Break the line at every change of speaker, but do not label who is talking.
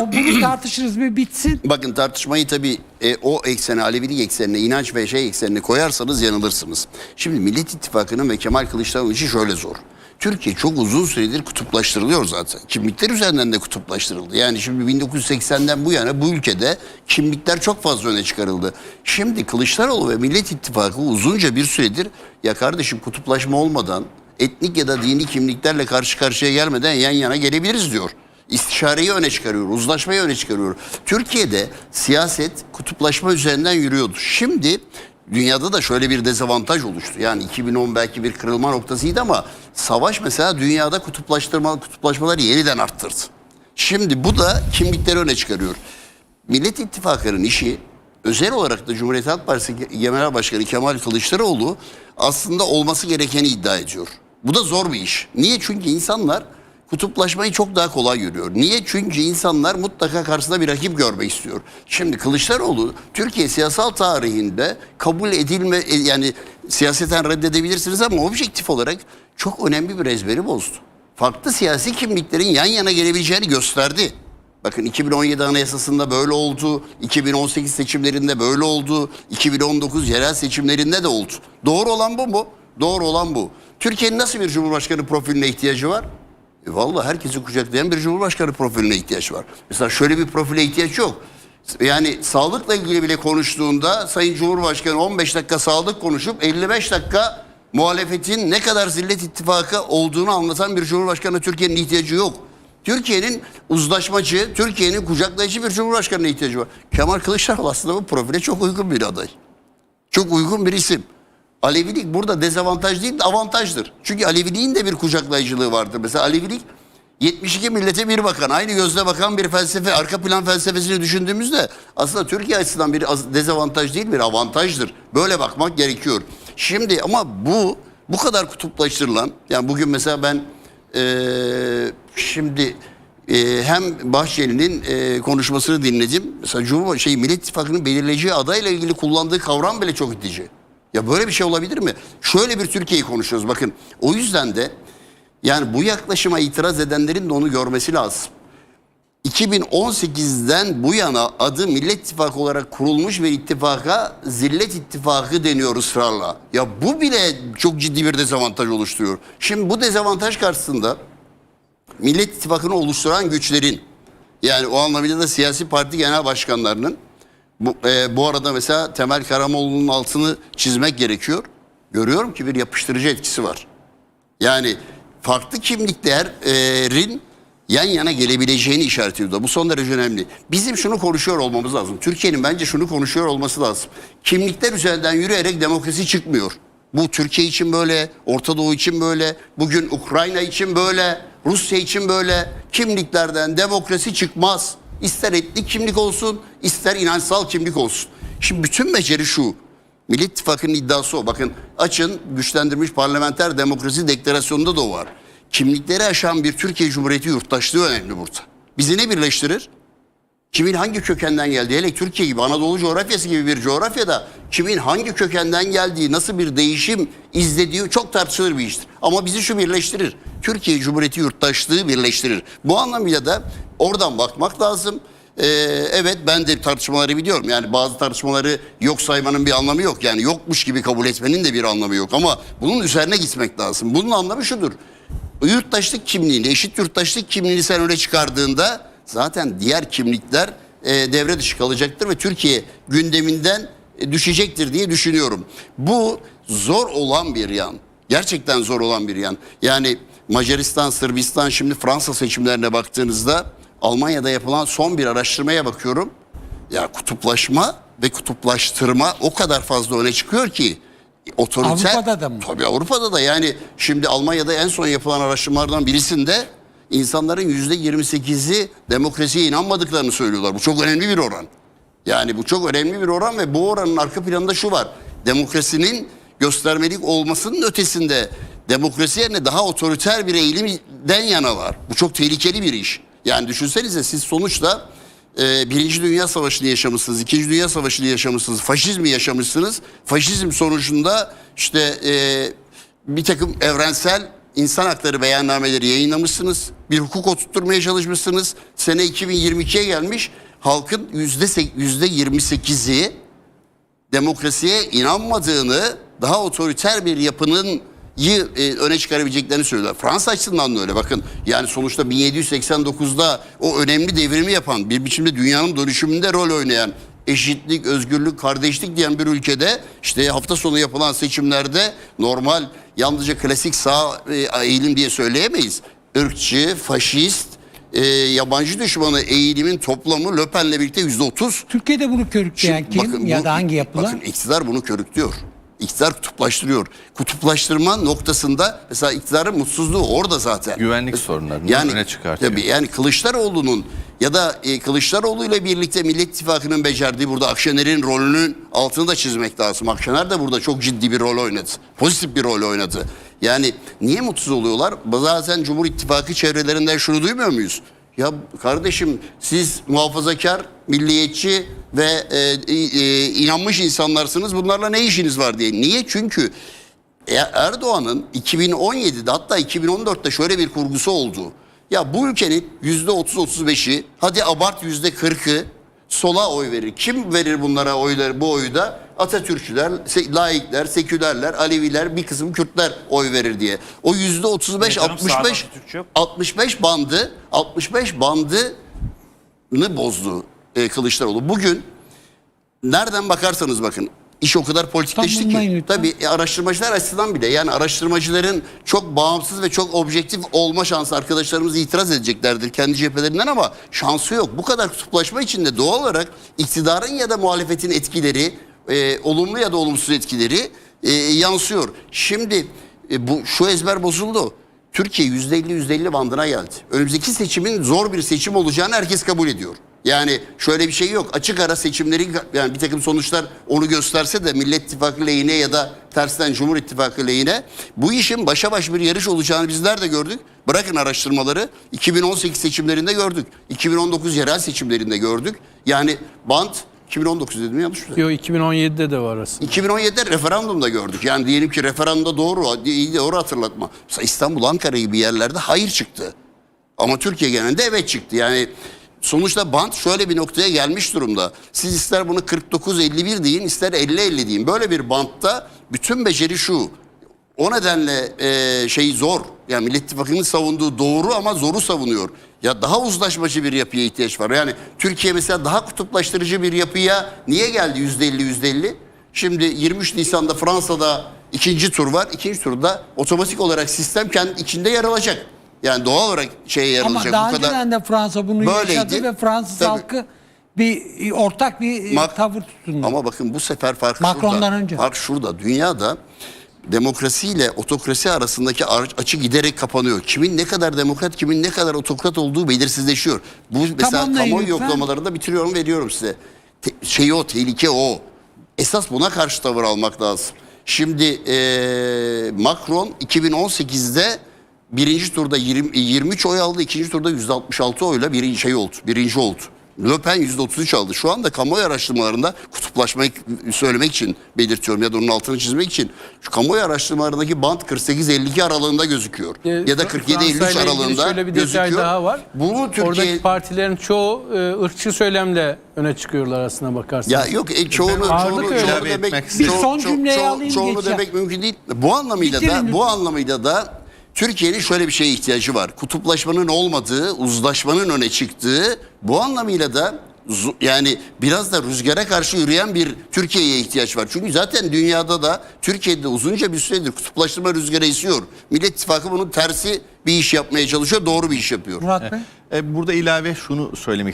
O bunu tartışırız bir bitsin.
Bakın tartışmayı tabii e, o eksene, Alevilik eksenine, inanç ve şey eksenine koyarsanız yanılırsınız. Şimdi Millet İttifakı'nın ve Kemal Kılıçdaroğlu işi şöyle zor. Türkiye çok uzun süredir kutuplaştırılıyor zaten. Kimlikler üzerinden de kutuplaştırıldı. Yani şimdi 1980'den bu yana bu ülkede kimlikler çok fazla öne çıkarıldı. Şimdi Kılıçdaroğlu ve Millet İttifakı uzunca bir süredir ya kardeşim kutuplaşma olmadan etnik ya da dini kimliklerle karşı karşıya gelmeden yan yana gelebiliriz diyor. İstişareyi öne çıkarıyor, uzlaşmayı öne çıkarıyor. Türkiye'de siyaset kutuplaşma üzerinden yürüyordu. Şimdi dünyada da şöyle bir dezavantaj oluştu. Yani 2010 belki bir kırılma noktasıydı ama savaş mesela dünyada kutuplaştırma kutuplaşmaları yeniden arttırdı. Şimdi bu da kimlikleri öne çıkarıyor. Millet İttifakı'nın işi özel olarak da Cumhuriyet Halk Partisi Genel Başkanı Kemal Kılıçdaroğlu aslında olması gerekeni iddia ediyor. Bu da zor bir iş. Niye? Çünkü insanlar kutuplaşmayı çok daha kolay görüyor. Niye? Çünkü insanlar mutlaka karşısında bir rakip görmek istiyor. Şimdi Kılıçdaroğlu Türkiye siyasal tarihinde kabul edilme e, yani siyaseten reddedebilirsiniz ama objektif olarak çok önemli bir ezberi bozdu. Farklı siyasi kimliklerin yan yana gelebileceğini gösterdi. Bakın 2017 Anayasası'nda böyle oldu, 2018 seçimlerinde böyle oldu, 2019 yerel seçimlerinde de oldu. Doğru olan bu mu? Doğru olan bu. Türkiye'nin nasıl bir cumhurbaşkanı profiline ihtiyacı var? E vallahi herkesi kucaklayan bir cumhurbaşkanı profiline ihtiyaç var. Mesela şöyle bir profile ihtiyaç yok. Yani sağlıkla ilgili bile konuştuğunda Sayın Cumhurbaşkanı 15 dakika sağlık konuşup 55 dakika muhalefetin ne kadar zillet ittifakı olduğunu anlatan bir cumhurbaşkanı Türkiye'nin ihtiyacı yok. Türkiye'nin uzlaşmacı, Türkiye'nin kucaklayıcı bir cumhurbaşkanına ihtiyacı var. Kemal Kılıçdaroğlu aslında bu profile çok uygun bir aday. Çok uygun bir isim. Alevilik burada dezavantaj değil de avantajdır. Çünkü Aleviliğin de bir kucaklayıcılığı vardır. Mesela Alevilik 72 millete bir bakan, aynı gözle bakan bir felsefe, arka plan felsefesini düşündüğümüzde aslında Türkiye açısından bir dezavantaj değil bir avantajdır. Böyle bakmak gerekiyor. Şimdi ama bu bu kadar kutuplaştırılan, yani bugün mesela ben eee, şimdi eee, hem Bahçeli'nin eee, konuşmasını dinledim. Mesela Cumhurbaşkanı şey Millet İttifakı'nın belirleyeceği adayla ilgili kullandığı kavram bile çok itici. Ya böyle bir şey olabilir mi? Şöyle bir Türkiye'yi konuşuyoruz bakın. O yüzden de yani bu yaklaşıma itiraz edenlerin de onu görmesi lazım. 2018'den bu yana adı Millet İttifakı olarak kurulmuş bir ittifaka Zillet İttifakı deniyor ısrarla. Ya bu bile çok ciddi bir dezavantaj oluşturuyor. Şimdi bu dezavantaj karşısında Millet İttifakı'nı oluşturan güçlerin yani o anlamıyla da siyasi parti genel başkanlarının bu, e, bu arada mesela Temel Karamoğlu'nun altını çizmek gerekiyor. Görüyorum ki bir yapıştırıcı etkisi var. Yani farklı kimliklerin yan yana gelebileceğini işaret ediyor. Bu son derece önemli. Bizim şunu konuşuyor olmamız lazım. Türkiye'nin bence şunu konuşuyor olması lazım. Kimlikler üzerinden yürüyerek demokrasi çıkmıyor. Bu Türkiye için böyle, Orta Doğu için böyle, bugün Ukrayna için böyle, Rusya için böyle. Kimliklerden demokrasi çıkmaz. İster etnik kimlik olsun, ister inançsal kimlik olsun. Şimdi bütün beceri şu. Millet İttifakı'nın iddiası o. Bakın açın güçlendirilmiş parlamenter demokrasi deklarasyonunda da o var. Kimlikleri aşan bir Türkiye Cumhuriyeti yurttaşlığı önemli burada. Bizi ne birleştirir? Kimin hangi kökenden geldiği, hele Türkiye gibi Anadolu coğrafyası gibi bir coğrafyada kimin hangi kökenden geldiği, nasıl bir değişim izlediği çok tartışılır bir iştir. Ama bizi şu birleştirir. Türkiye Cumhuriyeti yurttaşlığı birleştirir. Bu anlamıyla da oradan bakmak lazım. Ee, evet ben de tartışmaları biliyorum. Yani bazı tartışmaları yok saymanın bir anlamı yok. Yani yokmuş gibi kabul etmenin de bir anlamı yok. Ama bunun üzerine gitmek lazım. Bunun anlamı şudur. Yurttaşlık kimliğini, eşit yurttaşlık kimliğini sen öne çıkardığında zaten diğer kimlikler e, devre dışı kalacaktır ve Türkiye gündeminden e, düşecektir diye düşünüyorum. Bu zor olan bir yan. Gerçekten zor olan bir yan. Yani Macaristan, Sırbistan şimdi Fransa seçimlerine baktığınızda Almanya'da yapılan son bir araştırmaya bakıyorum. Ya kutuplaşma ve kutuplaştırma o kadar fazla öne çıkıyor ki otoriter
Avrupa'da da mı?
Tabii Avrupa'da da yani şimdi Almanya'da en son yapılan araştırmalardan birisinde insanların yüzde 28'i demokrasiye inanmadıklarını söylüyorlar. Bu çok önemli bir oran. Yani bu çok önemli bir oran ve bu oranın arka planında şu var. Demokrasinin göstermelik olmasının ötesinde demokrasi yerine daha otoriter bir eğilimden yanalar. Bu çok tehlikeli bir iş. Yani düşünsenize siz sonuçta e, Birinci Dünya Savaşı'nı yaşamışsınız, İkinci Dünya Savaşı'nı yaşamışsınız, faşizmi yaşamışsınız. Faşizm sonucunda işte e, bir takım evrensel insan hakları beyannameleri yayınlamışsınız. Bir hukuk oturtmaya çalışmışsınız. Sene 2022'ye gelmiş. Halkın yüzde sek- yüzde 28'i demokrasiye inanmadığını, daha otoriter bir yapının yi e, öne çıkarabileceklerini söylüyorlar. Fransa açısından da öyle bakın. Yani sonuçta 1789'da o önemli devrimi yapan, bir biçimde dünyanın dönüşümünde rol oynayan eşitlik, özgürlük, kardeşlik diyen bir ülkede işte hafta sonu yapılan seçimlerde normal yalnızca klasik sağ e, eğilim diye söyleyemeyiz. Irkçı, faşist, e, yabancı düşmanı eğilimin toplamı Le Pen'le birlikte yüzde otuz.
Türkiye'de bunu körükleyen
Şimdi
kim
bakın
ya
bu-
da hangi yapılar?
Bakın iktidar bunu körüklüyor. İktidar kutuplaştırıyor. Kutuplaştırma noktasında mesela iktidarın mutsuzluğu orada zaten.
Güvenlik sorunlarını öne çıkartıyor.
Tabii yani Kılıçdaroğlu'nun ya da e, Kılıçdaroğlu ile birlikte Millet İttifakı'nın becerdiği burada Akşener'in rolünün altını da çizmek lazım. Akşener de burada çok ciddi bir rol oynadı. Pozitif bir rol oynadı. Yani niye mutsuz oluyorlar? Bazen Cumhur İttifakı çevrelerinden şunu duymuyor muyuz? Ya kardeşim siz muhafazakar, milliyetçi ve e, e, inanmış insanlarsınız. Bunlarla ne işiniz var diye. Niye? Çünkü e, Erdoğan'ın 2017'de hatta 2014'te şöyle bir kurgusu oldu. Ya bu ülkenin %30-35'i hadi abart %40'ı sola oy verir. Kim verir bunlara oyları bu oyu da? Atatürkçüler, laikler, sekülerler, Aleviler, bir kısım Kürtler oy verir diye. O yüzde 35
canım, sağda
65
Atatürkçü yok.
65 bandı 65 bandını bozdu e, Kılıçdaroğlu. Bugün nereden bakarsanız bakın iş o kadar politikleşti
Tamamlayın
ki. Tabii e, araştırmacılar açısından bile yani araştırmacıların çok bağımsız ve çok objektif olma şansı arkadaşlarımız itiraz edeceklerdir kendi cephelerinden ama şansı yok. Bu kadar kutuplaşma içinde doğal olarak iktidarın ya da muhalefetin etkileri e, olumlu ya da olumsuz etkileri e, yansıyor. Şimdi e, bu şu ezber bozuldu. Türkiye %50 %50 bandına geldi. Önümüzdeki seçimin zor bir seçim olacağını herkes kabul ediyor. Yani şöyle bir şey yok. Açık ara seçimleri yani bir takım sonuçlar onu gösterse de Millet İttifakı lehine ya da tersten Cumhur İttifakı lehine bu işin başa baş bir yarış olacağını bizler de gördük. Bırakın araştırmaları 2018 seçimlerinde gördük. 2019 yerel seçimlerinde gördük. Yani bant 2019 dedim yanlış mı?
Yo 2017'de de var aslında.
2017'de referandumda gördük. Yani diyelim ki referandumda doğru, iyi doğru hatırlatma. Mesela İstanbul, Ankara gibi yerlerde hayır çıktı. Ama Türkiye genelinde evet çıktı. Yani sonuçta bant şöyle bir noktaya gelmiş durumda. Siz ister bunu 49-51 deyin, ister 50-50 deyin. Böyle bir bantta bütün beceri şu. O nedenle e, şey zor. Yani Millet İttifakı'nın savunduğu doğru ama zoru savunuyor. Ya daha uzlaşmacı bir yapıya ihtiyaç var. Yani Türkiye mesela daha kutuplaştırıcı bir yapıya niye geldi yüzde elli yüzde elli? Şimdi 23 Nisan'da Fransa'da ikinci tur var. İkinci turda otomatik olarak sistem kendi içinde yer alacak. Yani doğal olarak şeye yer
Ama
alacak.
daha
Bu kadar.
önceden de Fransa bunu
Böyleydi.
yaşadı ve Fransız
Tabii.
halkı bir ortak bir e,
Mak-
tavır tutundu.
Ama bakın bu sefer fark
Macron'dan
şurada.
önce.
Fark şurada. Dünyada demokrasiyle otokrasi arasındaki ar- açı giderek kapanıyor. Kimin ne kadar demokrat, kimin ne kadar otokrat olduğu belirsizleşiyor. Bu mesela
Tamamlayın
kamuoyu
lütfen.
yoklamalarında bitiriyorum veriyorum size. Te- şey o, tehlike o. Esas buna karşı tavır almak lazım. Şimdi eee, Macron 2018'de birinci turda 20, 23 oy aldı, ikinci turda 166 oyla birinci şey oldu, birinci oldu. Le Pen %33 aldı. Şu anda kamuoyu araştırmalarında kutuplaşmayı söylemek için belirtiyorum ya da onun altını çizmek için şu kamuoyu araştırmalarındaki band 48-52 aralığında gözüküyor.
E,
ya da
Fra-
47-53
Fransa ile ilgili
aralığında
şöyle bir detay
gözüküyor.
daha var.
Bunu Türkiye
Oradaki partilerin çoğu e, ırkçı söylemle öne çıkıyorlar aslına bakarsanız.
Ya yok e, çoğunu, çoğunu, çoğunu demek,
Bir son cümleyi alayım,
çoğunu
geçeceğim.
demek mümkün değil. Bu anlamıyla
Bitirin
da
lütfen.
bu anlamıyla da Türkiye'nin şöyle bir şeye ihtiyacı var. Kutuplaşmanın olmadığı, uzlaşmanın öne çıktığı, bu anlamıyla da yani biraz da rüzgara karşı yürüyen bir Türkiye'ye ihtiyaç var. Çünkü zaten dünyada da Türkiye'de uzunca bir süredir kutuplaştırma rüzgarı esiyor. Millet İttifakı bunun tersi bir iş yapmaya çalışıyor, doğru bir iş yapıyor.
Murat Bey.
E, Burada ilave şunu söylemek